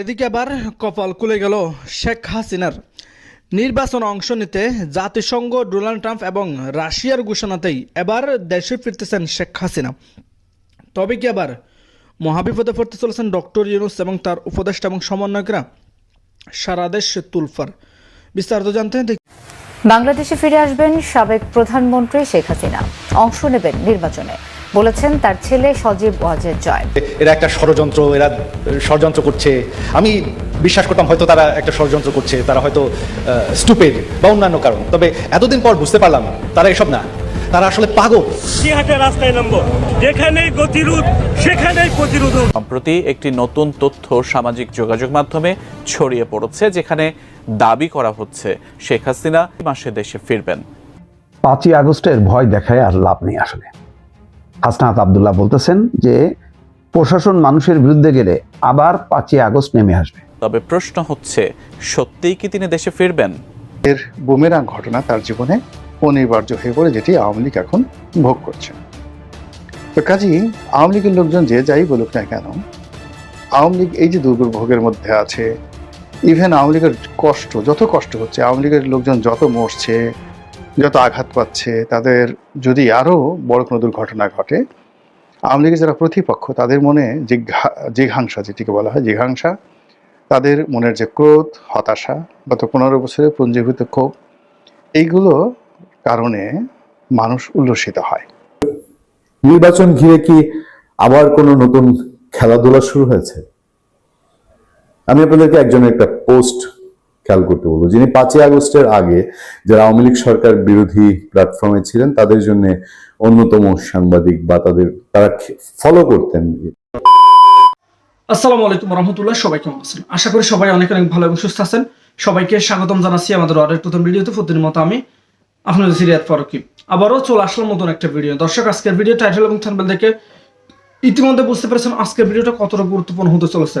এদিকে আবার কপাল খুলে গেল শেখ হাসিনার। নির্বাচন অংশ নিতে জাতিসংঘ, ডোনাল্ড ট্রাম্প এবং রাশিয়ার ঘোষণাতেই এবার দেশে ফিরতেছেন শেখ হাসিনা। তবে কি আবার মহাবিপদে পড়তে চলেছেন ডক্টর ইউনুস এবং তার উপদেষ্টা এবং সমন্বয়করা? সারা দেশ তুলফার। বিস্তারিত জানতে বাংলাদেশে ফিরে আসবেন সাবেক প্রধানমন্ত্রী শেখ হাসিনা। অংশ নেবেন নির্বাচনে। বলেছেন তার ছেলে সজীব ওয়াজেদ জয়। এরা একটা ষড়যন্ত্র এরা ষড়যন্ত্র করছে। আমি বিশ্বাস করতাম হয়তো তারা একটা ষড়যন্ত্র করছে তারা হয়তো স্টুপেড বা অন্যান্য কারণ। তবে এতদিন পর বুঝতে পারলাম তারা এসব না। তারা আসলে পাগল। রাস্তায় নামবো। যেখানেই গতিরোধ সেখানেই প্রতিরোধ সম্প্রতি একটি নতুন তথ্য সামাজিক যোগাযোগ মাধ্যমে ছড়িয়ে পড়েছে যেখানে দাবি করা হচ্ছে শেখ হাসিনা মাসে দেশে ফিরবেন। পাঁচই আগস্টের ভয় দেখায় আর লাভ নেই আসলে। হাসনাত আবদুল্লাহ বলতেছেন যে প্রশাসন মানুষের বিরুদ্ধে গেলে আবার পাঁচই আগস্ট নেমে আসবে। তবে প্রশ্ন হচ্ছে সত্যিই কি তিনি দেশে ফিরবেন? এর বুমেরাং ঘটনা তার জীবনে অনিবার্য হয়ে পড়ে যেটি আওয়ামী লীগ এখন ভোগ করছে। তো কাজেই আওয়ামী লীগের লোকজন যে যাই বলুক না কেন আওয়ামী লীগ এই যে দুর্ভোগের মধ্যে আছে ইভেন আওয়ামী লীগের কষ্ট যত কষ্ট হচ্ছে আওয়ামী লীগের লোকজন যত মরছে যত আঘাত পাচ্ছে, তাদের যদি আরও বড় কোনো দুর্ঘটনা ঘটে, আওয়ামী লীগের যারা প্রতিপক্ষ, তাদের মনে জিঘা জিঘাংসা যেটিকে বলা হয় জিঘাংসা তাদের মনের যে ক্রোধ, হতাশা, গত পনেরো বছরে পুঞ্জীভূত ক্ষোভ, এইগুলো কারণে মানুষ উল্লসিত হয়। নির্বাচন ঘিরে কি আবার কোনো নতুন খেলাধুলা শুরু হয়েছে? আমি আপনাদেরকে একজনের একটা পোস্ট খেয়াল করতে বলব। যিনি পাঁচই আগস্টের আগে যারা আওয়ামী লীগ সরকার বিরোধী প্ল্যাটফর্মে ছিলেন, তাদের জন্য অন্যতম সাংবাদিক বা তাদের, তারা ফলো করতেন। আসসালামু আলাইকুম রহমতুল্লাহ, সবাই কেমন আছেন? আশা করি সবাই অনেক অনেক ভালো এবং সুস্থ আছেন। সবাইকে স্বাগতম জানাচ্ছি আমাদের আরেক প্রথম ভিডিওতে। প্রতিদিন মতো আমি আপনাদের সিরিয়াত ফারুকি। আবারও চলে আসলাম নতুন একটা ভিডিও দর্শক, আজকের ভিডিও টাইটেল এবং থাম্বনেল দেখে ইতিমধ্যে বুঝতে পেরেছেন আজকের ভিডিওটা কতটা গুরুত্বপূর্ণ হতে চলেছে।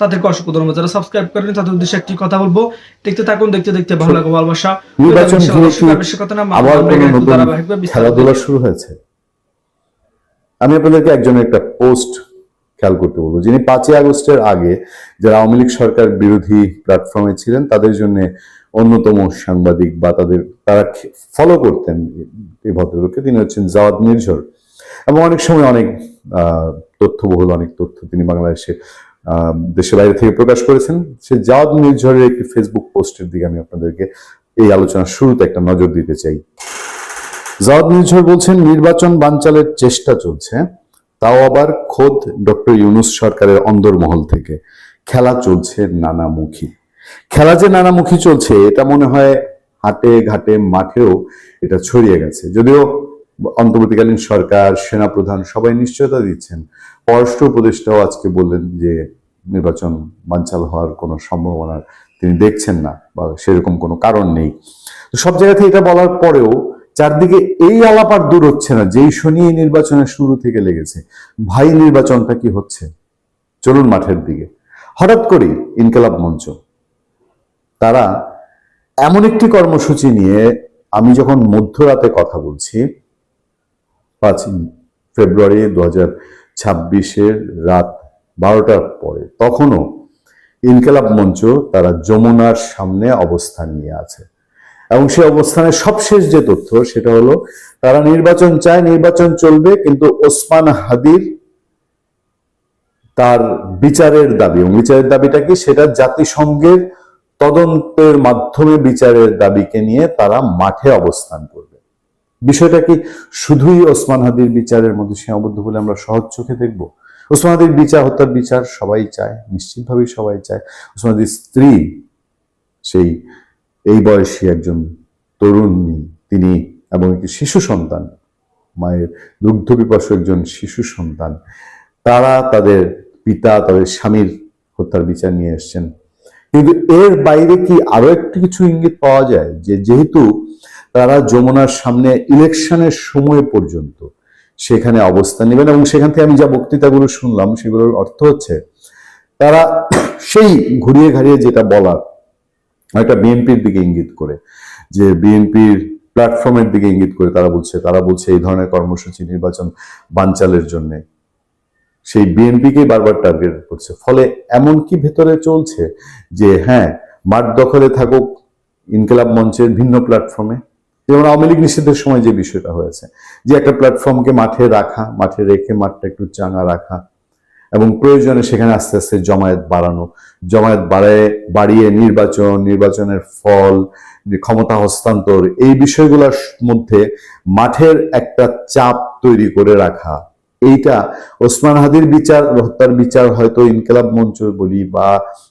তাদেরকে অসংখ্য ধন্যবাদ। যারা সাবস্ক্রাইব করেন তাদের উদ্দেশ্যে একটি কথা বলব। দেখতে থাকুন দেখতে দেখতে ভালো লাগবে ভালোবাসা নির্বাচন খেলাধুলা শুরু হয়েছে? আমি আপনাদেরকে একজনের একটা পোস্ট খেয়াল করতে বলব। যিনি পাঁচই আগস্টের আগে যারা আওয়ামী লীগ সরকার বিরোধী প্ল্যাটফর্মে ছিলেন তাদের জন্য অন্যতম সাংবাদিক বা তাদের তারা ফলো করতেন এই ভদ্রলোককে। তিনি হচ্ছেন জাওয়াদ নির্ঝর এবং অনেক সময় অনেক আহ, তথ্যবহুল অনেক তথ্য তিনি বাংলাদেশে আহ, দেশের বাইরে থেকে প্রকাশ করেছেন। সে জাওয়াদ নির্ঝরের একটি ফেসবুক পোস্টের দিকে আমি আপনাদেরকে এই আলোচনার শুরুতে একটা নজর দিতে চাই। জাওয়াদ নির্ঝর বলছেন, নির্বাচন বানচালের চেষ্টা চলছে, তাও আবার খোদ ডক্টর ইউনুস সরকারের অন্দরমহল থেকে। খেলা চলছে নানামুখী। খেলা যে নানামুখী চলছে, এটা মনে হয় হাটে ঘাটে মাঠেও এটা ছড়িয়ে গেছে। যদিও অন্তর্বর্তীকালীন সরকার, সেনাপ্রধান, সবাই নিশ্চয়তা দিচ্ছেন। পররাষ্ট্র উপদেষ্টাও আজকে বললেন যে, নির্বাচন বানচাল হওয়ার কোনো সম্ভাবনা তিনি দেখছেন না বা সেরকম কোনো কারণ নেই। সব জায়গা থেকে এটা বলার পরেও চারদিকে এই আলাপ আর দূর হচ্ছে না, যেই শনি নির্বাচনের শুরু থেকে লেগেছে। ভাই, নির্বাচনটা কি হচ্ছে? চলুন মাঠের দিকে। হঠাৎ করেই ইনকেলাব মঞ্চ। তারা এমন একটি কর্মসূচি নিয়ে আমি যখন মধ্যরাতে কথা বলছি পাঁচ ফেব্রুয়ারি দু হাজার ছাব্বিশের রাত বারোটার পরে। তখনও ইনকালাব মঞ্চ তারা যমুনার সামনে অবস্থান নিয়ে আছে। এবং সে অবস্থানের সবশেষ যে তথ্য সেটা হলো, তারা নির্বাচন চায়, নির্বাচন চলবে, কিন্তু ওসমান হাদির তার বিচারের দাবি, এবং বিচারের দাবিটা কি? সেটা জাতিসংঘের তদন্তের মাধ্যমে বিচারের দাবিকে নিয়ে তারা মাঠে অবস্থান করবে বিষয়টা কি শুধুই ওসমান হাদির বিচারের মধ্যে সীমাবদ্ধ বলে আমরা সহজ চোখে দেখব? ওসমান হাদির বিচার, হত্যার বিচার সবাই চায়, নিশ্চিতভাবেই সবাই চায়। ওসমান হাদির স্ত্রী, সেই এই বয়সী একজন তরুণী, তিনি এবং একটি শিশু সন্তান, মায়ের দুগ্ধ বিপাসু একজন শিশু সন্তান, তারা তাদের পিতা, তাদের স্বামীর হত্যার বিচার নিয়ে এসছেন। কিন্তু এর বাইরে কি আরও একটি কিছু ইঙ্গিত পাওয়া যায়? যে যেহেতু তারা যমুনার সামনে ইলেকশনের সময় পর্যন্ত সেখানে অবস্থান নেবেন এবং সেখান থেকে আমি যা বক্তৃতাগুলো শুনলাম সেগুলোর অর্থ হচ্ছে তারা সেই ঘুরিয়ে ঘাড়িয়ে যেটা বলার একটা বিএনপির দিকে ইঙ্গিত করে, যে বিএনপির প্ল্যাটফর্মের দিকে ইঙ্গিত করে তারা বলছে তারা বলছে এই ধরনের কর্মসূচি নির্বাচন বানচালের জন্য। সেই বিএনপিকেই বারবার টার্গেট করছে। ফলে এমন কি ভেতরে চলছে যে হ্যাঁ মাঠ দখলে থাকুক ইনকেলাব মঞ্চের ভিন্ন প্ল্যাটফর্মে যেমন আওয়ামী লীগ নিষিদ্ধের সময় যে বিষয়টা হয়েছে, যে একটা প্ল্যাটফর্মকে মাঠে রাখা, মাঠে রেখে মাঠটা একটু চাঙা রাখা এবং প্রয়োজনে সেখানে আস্তে আস্তে জমায়েত বাড়ানো, জমায়েত বাড়ায়, বাড়িয়ে নির্বাচন, নির্বাচনের ফল, ক্ষমতা হস্তান্তর, এই বিষয়গুলোর মধ্যে মাঠের একটা চাপ তৈরি করে রাখা। এইটা ওসমান হাদির বিচার, হত্যার বিচার হয়তো ইনকেলাব মঞ্চ বলি বা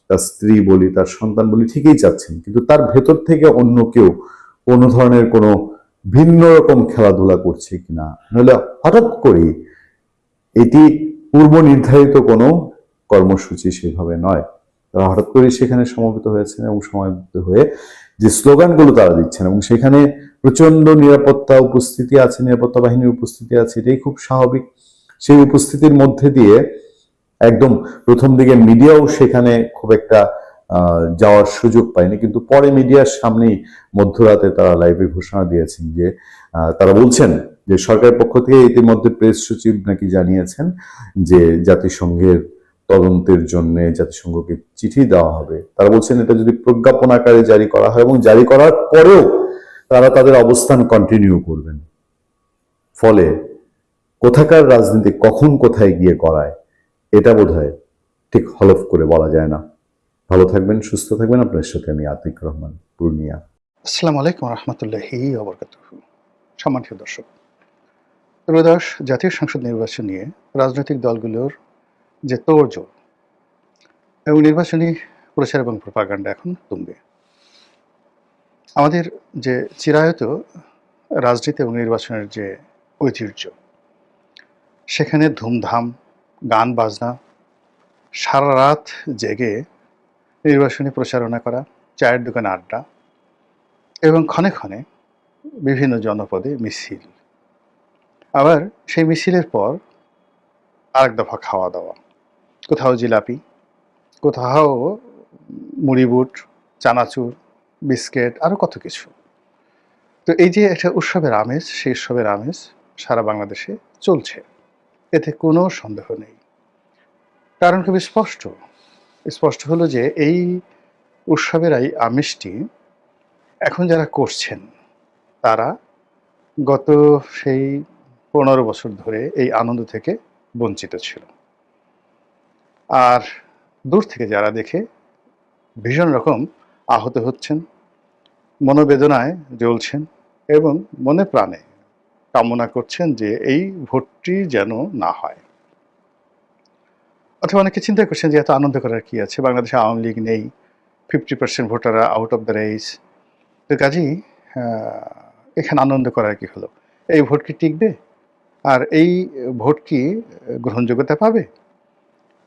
তার স্ত্রী বলি, তার সন্তান বলি ঠিকই চাচ্ছেন, কিন্তু তার ভেতর থেকে অন্য কেউ কোনো ধরনের কোনো ভিন্ন রকম খেলাধুলা করছে কিনা। নইলে হঠাৎ করে এটি পূর্ব নির্ধারিত কোনো কর্মসূচি সেভাবে নয়। তারা হঠাৎ করে সেখানে সমবেত হয়েছেন এবং সমবেত হয়ে যে স্লোগানগুলো তারা দিচ্ছেন এবং সেখানে প্রচণ্ড নিরাপত্তা উপস্থিতি আছে, নিরাপত্তা বাহিনীর উপস্থিতি আছে, এটাই খুব স্বাভাবিক। সেই উপস্থিতির মধ্যে দিয়ে একদম প্রথম দিকে মিডিয়াও সেখানে খুব একটা যাওয়ার সুযোগ পায়নি। কিন্তু পরে মিডিয়ার সামনেই মধ্যরাতে তারা লাইভে ঘোষণা দিয়েছেন যে তারা বলছেন যে সরকারের পক্ষ থেকে ইতিমধ্যে প্রেস সচিব নাকি জানিয়েছেন যে জাতিসংঘের তদন্তের জন্য জাতিসংঘকে চিঠি দেওয়া হবে। তারা বলছেন এটা যদি প্রজ্ঞাপন আকারে জারি করা হয় এবং জারি করার পরেও তারা তাদের অবস্থান কন্টিনিউ করবেন। ফলে কোথাকার রাজনীতি কখন কোথায় গিয়ে করায় এটা বোধ ঠিক হলফ করে বলা যায় না। ভালো থাকবেন, সুস্থ থাকবেন। আপনার সাথে আমি আতিক রহমান, পূর্ণিয়া। আসসালামু আলাইকুম রহমতুল্লাহি অবরকাত সম্মানিত দর্শক, ত্রয়োদশ জাতীয় সংসদ নির্বাচন নিয়ে রাজনৈতিক দলগুলোর যে তোড়জোড়, এবং নির্বাচনী প্রচার এবং প্রপাগান্ডা এখন তুঙ্গে। আমাদের যে চিরায়ত রাজনীতি এবং নির্বাচনের যে ঐতিহ্য, সেখানে ধুমধাম, গান বাজনা, সারা রাত জেগে নির্বাচনী প্রচারণা করা, চায়ের দোকানে আড্ডা এবং ক্ষণে ক্ষণে বিভিন্ন জনপদে মিছিল। আবার সেই মিছিলের পর আরেক দফা খাওয়া দাওয়া কোথাও জিলাপি, কোথাও মুড়ি বুট, চানাচুর, বিস্কিট আরও কত কিছু। তো এই যে একটা উৎসবের আমেজ, সেই উৎসবের আমেজ সারা বাংলাদেশে চলছে। এতে কোনো সন্দেহ নেই। কারণ খুব স্পষ্ট স্পষ্ট হলো যে এই উৎসবের এই আমেজটি এখন যারা করছেন, তারা গত সেই পনেরো বছর ধরে এই আনন্দ থেকে বঞ্চিত ছিল। আর দূর থেকে যারা দেখে ভীষণ রকম আহত হচ্ছেন, মনোবেদনায় জ্বলছেন এবং মনে প্রাণে কামনা করছেন যে এই ভোটটি যেন না হয়। অথবা অনেকে চিন্তা করছেন যে এত আনন্দ করার কি আছে? বাংলাদেশে আওয়ামী লীগ নেই ফিফটি পার্সেন্ট ভোটাররা আউট অফ দ্য রেস তো কাজেই এখানে আনন্দ করার কি হলো? এই ভোট কি টিকবে? আর এই ভোট কি গ্রহণযোগ্যতা পাবে?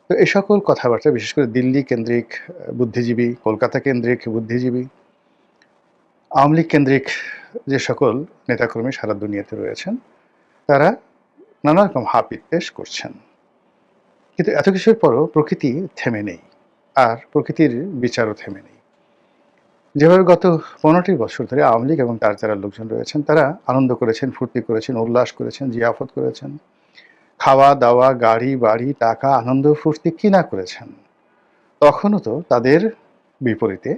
তো এই সকল কথাবার্তা, বিশেষ করে দিল্লি কেন্দ্রিক বুদ্ধিজীবী, কলকাতা কেন্দ্রিক বুদ্ধিজীবী, আওয়ামী লীগ কেন্দ্রিক যে সকল নেতাকর্মী সারা দুনিয়াতে রয়েছেন, তারা নানা রকম পেশ করছেন। কিন্তু এত কিছুর পরও প্রকৃতি থেমে নেই, আর প্রকৃতির বিচারও থেমে নেই। যেভাবে গত পনেরোটি বছর ধরে আওয়ামী লীগ এবং তার যারা লোকজন রয়েছেন, তারা আনন্দ করেছেন, ফুর্তি করেছেন, উল্লাস করেছেন, জিয়াফত করেছেন। খাওয়া, দাওয়া, গাড়ি, বাড়ি, টাকা, আনন্দ, ফুর্তি কি না করেছেন? তখনও তো তাদের বিপরীতে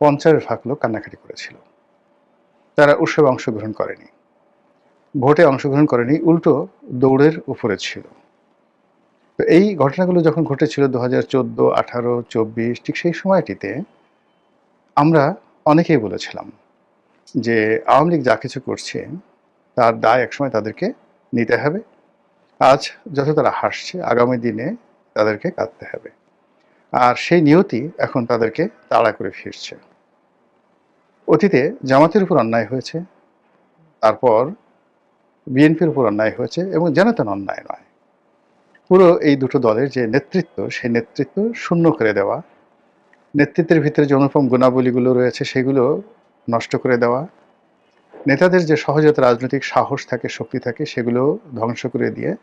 পঞ্চাশের ফাঁক লোক কান্নাকাটি করেছিল। তারা উৎসবে অংশগ্রহণ করেনি। ভোটে অংশগ্রহণ করেনি, উল্টো দৌড়ের উপরে ছিল। তো এই ঘটনাগুলো যখন ঘটেছিল দু হাজার চোদ্দ, আঠারো, চব্বিশ, ঠিক সেই সময়টিতে আমরা অনেকেই বলেছিলাম যে আওয়ামী লীগ যা কিছু করছে, তার দায় একসময় তাদেরকে নিতে হবে। আজ যত তারা হাসছে, আগামী দিনে তাদেরকে কাঁদতে হবে। আর সেই নিয়তি এখন তাদেরকে তাড়া করে ফিরছে। অতীতে জামাতের উপর অন্যায় হয়েছে, তারপর বিএনপির উপর অন্যায় হয়েছে এবং যেন তেন অন্যায় নয়। পুরো এই দুটো দলের যে নেতৃত্ব, সেই নেতৃত্ব শূন্য করে দেওয়া, নেতৃত্বের ভিতরে যে অনুপম গুণাবলীগুলো রয়েছে, সেগুলো নষ্ট করে দেওয়া, নেতাদের যে সহজত রাজনৈতিক সাহস থাকে, শক্তি থাকে, সেগুলো ধ্বংস করে দিয়ে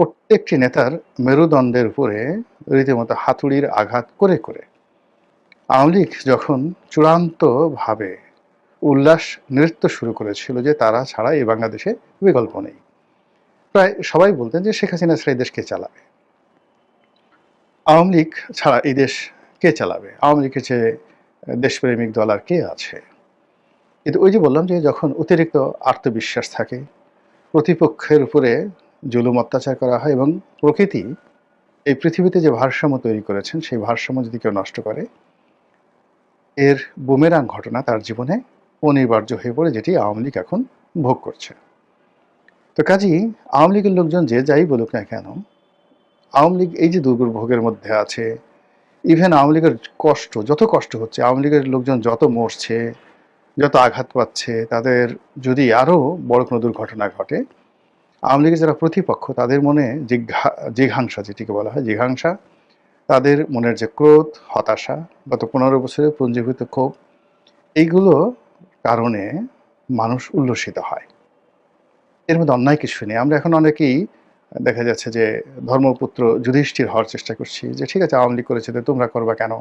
প্রত্যেকটি নেতার মেরুদণ্ডের উপরে রীতিমতো হাতুড়ির আঘাত করে করে। আওয়ামী লীগ যখন চূড়ান্তভাবে উল্লাস নৃত্য শুরু করেছিল যে তারা ছাড়া এই বাংলাদেশে বিকল্প নেই। প্রায় সবাই বলতেন যে শেখ হাসিনা ছাড়া এই দেশ কে চালাবে? আওয়ামী লীগ ছাড়া এই দেশ কে চালাবে? আওয়ামী লীগের যে দেশপ্রেমিক দল আর কে আছে? কিন্তু ওই যে বললাম যে যখন অতিরিক্ত আত্মবিশ্বাস থাকে, প্রতিপক্ষের উপরে জুলুম অত্যাচার করা হয় এবং প্রকৃতি এই পৃথিবীতে যে ভারসাম্য তৈরি করেছেন, সেই ভারসাম্য যদি কেউ নষ্ট করে, এর বুমেরাং ঘটনা তার জীবনে অনিবার্য হয়ে পড়ে, যেটি আওয়ামী লীগ এখন ভোগ করছে। তো কাজী আওয়ামী লীগের লোকজন যে যাই বলুক না কেন, আওয়ামী লীগ এই যে দুর্ভোগের মধ্যে আছে ইভেন আওয়ামী লীগের কষ্ট, যত কষ্ট হচ্ছে, আওয়ামী লীগের লোকজন যত মরছে, যত আঘাত পাচ্ছে, তাদের যদি আরও বড় কোনো দুর্ঘটনা ঘটে, আওয়ামী লীগের যারা প্রতিপক্ষ, তাদের মনে জিঘা জিঘাংসা যেটিকে বলা হয়, জিঘাংসা, তাদের মনের যে ক্রোধ, হতাশা, গত পনেরো বছরে পুঞ্জীভূত ক্ষোভ, এইগুলো কারণে মানুষ উল্লসিত হয়। এর মধ্যে অন্যায় কিছু নেই। আমরা এখন অনেকেই দেখা যাচ্ছে যে ধর্মপুত্র যুধিষ্ঠির হওয়ার চেষ্টা করছি যে, ঠিক আছে, আওয়ামী লীগ করেছে তো তোমরা করবা কেন?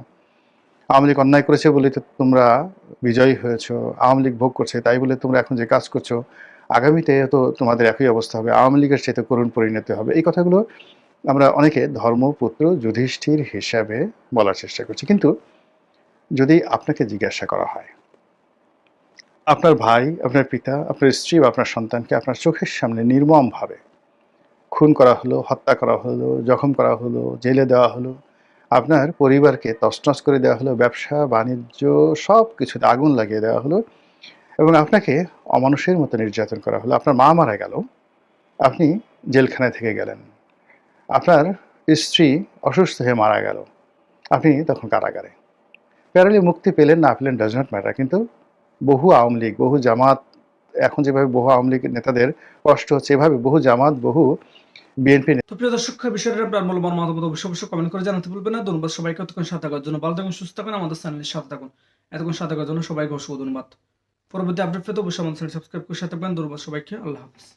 আওয়ামী লীগ অন্যায় করেছে বলে তো তোমরা বিজয়ী হয়েছো। আওয়ামী লীগ ভোগ করছে তাই বলে তোমরা এখন যে কাজ করছ, আগামীতে তো তোমাদের একই অবস্থা হবে। আওয়ামী লীগের চেয়ে করুণ পরিণতি হবে। এই কথাগুলো আমরা অনেকে ধর্মপুত্র যুধিষ্ঠির হিসাবে বলার চেষ্টা করছি। কিন্তু যদি আপনাকে জিজ্ঞাসা করা হয় আপনার ভাই, আপনার পিতা, আপনার স্ত্রী বা আপনার সন্তানকে আপনার চোখের সামনে নির্মমভাবে খুন করা হলো, হত্যা করা হলো, জখম করা হলো, জেলে দেওয়া হলো, আপনার পরিবারকে তছনছ করে দেওয়া হলো, ব্যবসা, বাণিজ্য, সব কিছুতে আগুন লাগিয়ে দেওয়া হলো এবং আপনাকে অমানুষের মতো নির্যাতন করা হলো। আপনার মা মারা গেল, আপনি জেলখানায় থেকে গেলেন। আপনার স্ত্রী অসুস্থ হয়ে মারা গেল, আপনি তখন কারাগারে। প্যারালি মুক্তি পেলেন না পেলেন ডাজ নট ম্যাটার কিন্তু বহু আওয়ামী লীগ, বহু জামাত, এখন যেভাবে বহু আওয়ামী লীগ নেতাদের কষ্ট হচ্ছে, এভাবে বহু জামাত, বহু বিএনপি তো প্রিয় দর্শক বিষয়টা আপনার মূল্যবান মতামত অবশ্যই অবশ্যই কমেন্ট করে জানাতে ভুলবেন না। ধন্যবাদ সবাইকে, এতক্ষণ সাথে থাকার জন্য। ভালো থাকুন, সুস্থ থাকুন, আমাদের চ্যানেলের সাথে থাকুন। এতক্ষণ সাথে থাকার জন্য সবাইকে অসংখ্য ধন্যবাদ। পরবর্তী আপডেট পেতে অবশ্যই আমাদের চ্যানেল সাবস্ক্রাইব করে সাথে থাকবেন। ধন্যবাদ সবাইকে, আল্লাহ হাফিজ।